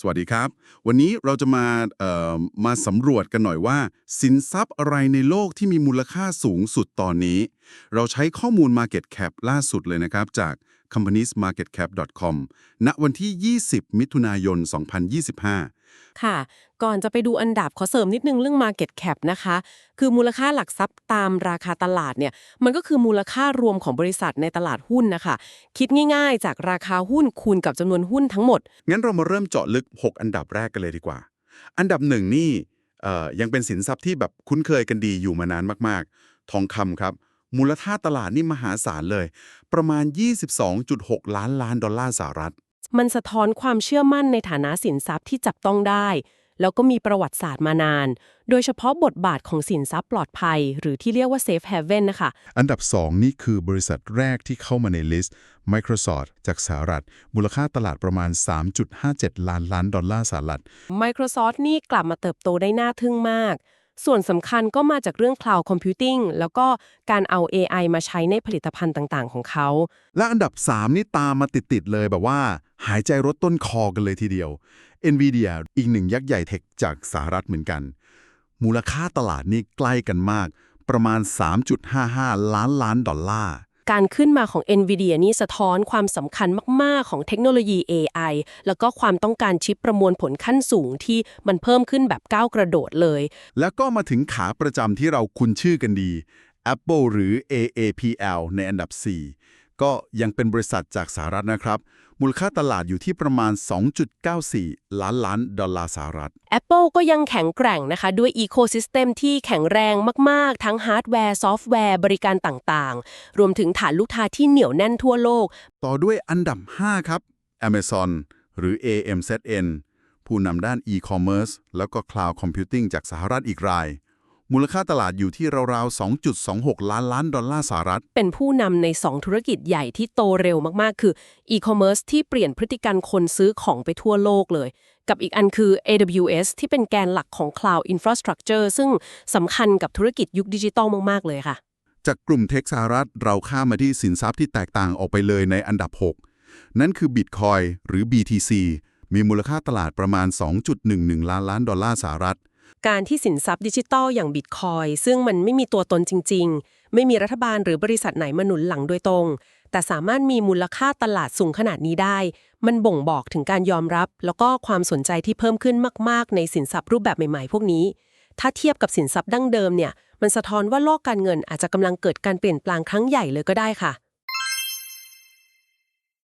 สวัสดีครับ วันนี้เราจะมามาสำรวจกันหน่อยว่า สินทรัพย์อะไรในโลกที่มีมูลค่าสูงสุดตอนนี้ เราใช้ข้อมูล Market Cap ล่าสุดเลยนะครับจาก companiesmarketcap.com ณวันที่ 20 มิถุนายน 2025 ค่ะ ก่อนจะไปดูอันดับขอเสริมนิดนึงเรื่อง Market Cap นะคะ คือมูลค่าหลักทรัพย์ตามราคาตลาดเนี่ย มันก็คือมูลค่ารวมของบริษัทในตลาดหุ้นนะคะ คิดง่ายๆ จากราคาหุ้นคูณกับจำนวนหุ้นทั้งหมด งั้นเรามาเริ่มเจาะลึก 6 อันดับแรกกันเลยดีกว่า อันดับหนึ่งนี่เอ่อยังเป็นสินทรัพย์ที่แบบคุ้นเคยกันดีอยู่มานานมากๆ ทองคำครับ มูลค่าตลาดนี่มหาศาลเลย ประมาณ 22.6 ล้านล้านดอลลาร์สหรัฐ มันสะท้อนความเชื่อมั่นในฐานะสินทรัพย์ที่จับต้องได้ แล้วก็มีประวัติศาสตร์มานาน โดยเฉพาะบทบาทของสินทรัพย์ปลอดภัย หรือที่เรียกว่า safe haven นะคะ อันดับ 2 นี่คือบริษัทแรกที่เข้ามาในลิสต์ Microsoft จากสหรัฐ มูลค่าตลาดประมาณ 3.57 ล้านล้านดอลลาร์สหรัฐ Microsoft นี่กลับมาเติบโตได้น่าทึ่งมาก ส่วนสำคัญก็มาจากเรื่อง Cloud Computing แล้วก็การเอา AI มาใช้ในผลิตภัณฑ์ต่าง ๆ ของเขา และอันดับ 3 นี่ตามมาติด ๆ เลยแบบว่า หายใจรถต้นคอกันเลยทีเดียว NVIDIA อีกหนึ่งยักษ์ใหญ่เทคจากสหรัฐเหมือนกัน มูลค่าตลาดนี่ใกล้กันมาก ประมาณ 3.55 ล้านล้านดอลลาร์ การขึ้นมาของ NVIDIA นี่สะท้อนความสำคัญมาก ๆ ของเทคโนโลยี AI แล้วก็ความต้องการชิปประมวลผลขั้นสูงที่มันเพิ่มขึ้นแบบก้าวกระโดดเลย แล้วก็มาถึงขาประจำที่เราคุ้นชื่อกันดี Apple หรือ AAPL ในอันดับ 4 ก็ยังเป็นบริษัทจากสหรัฐนะครับ มูลค่าตลาดอยู่ที่ประมาณ 2.94 ล้านล้านดอลลาร์สหรัฐ Apple ก็ยังแข็งแกร่งนะคะ ด้วย Ecosystem ที่แข็งแรงมาก ๆ ทั้งฮาร์ดแวร์ ซอฟต์แวร์ บริการต่าง ๆ รวมถึงฐานลูกค้าที่เหนียวแน่นทั่วโลก ต่อด้วยอันดับ 5 ครับ Amazon หรือ AMZN ผู้นำด้าน e-commerce แล้วก็ cloud computing จากสหรัฐอีกราย มูลค่าตลาดอยู่ที่ราวๆ 2.26 ล้านล้านดอลลาร์สหรัฐ เป็นผู้นำใน 2 ธุรกิจใหญ่ที่โตเร็วมากๆ คือ e-commerce ที่เปลี่ยนพฤติกรรมคนซื้อของไปทั่วโลกเลย กับอีกอันคือ AWS ที่เป็นแกนหลักของ Cloud Infrastructure ซึ่งสำคัญกับธุรกิจยุคดิจิตอลมากๆ เลยค่ะ จากกลุ่มเทคสหรัฐเราข้ามมาที่สินทรัพย์ที่แตกต่างออกไปเลยในอันดับ 6 นั่นคือ Bitcoin หรือ BTC มีมูลค่าตลาดประมาณ 2.11 ล้านล้านดอลลาร์สหรัฐ การที่สินทรัพย์ดิจิตอลอย่างบิตคอยซึ่งมันไม่มีตัวตนจริง ๆ ไม่มีรัฐบาลหรือบริษัทไหนมาหนุนหลังโดยตรง แต่สามารถมีมูลค่าตลาดสูงขนาดนี้ได้ มันบ่งบอกถึงการยอมรับ แล้วก็ความสนใจที่เพิ่มขึ้นมาก ๆ ในสินทรัพย์รูปแบบใหม่ ๆ พวกนี้ ถ้าเทียบกับสินทรัพย์ดั้งเดิมเนี่ย มันสะท้อนว่าโลกการเงินอาจจะกำลังเกิดการเปลี่ยนแปลงครั้งใหญ่เลยก็ได้ค่ะ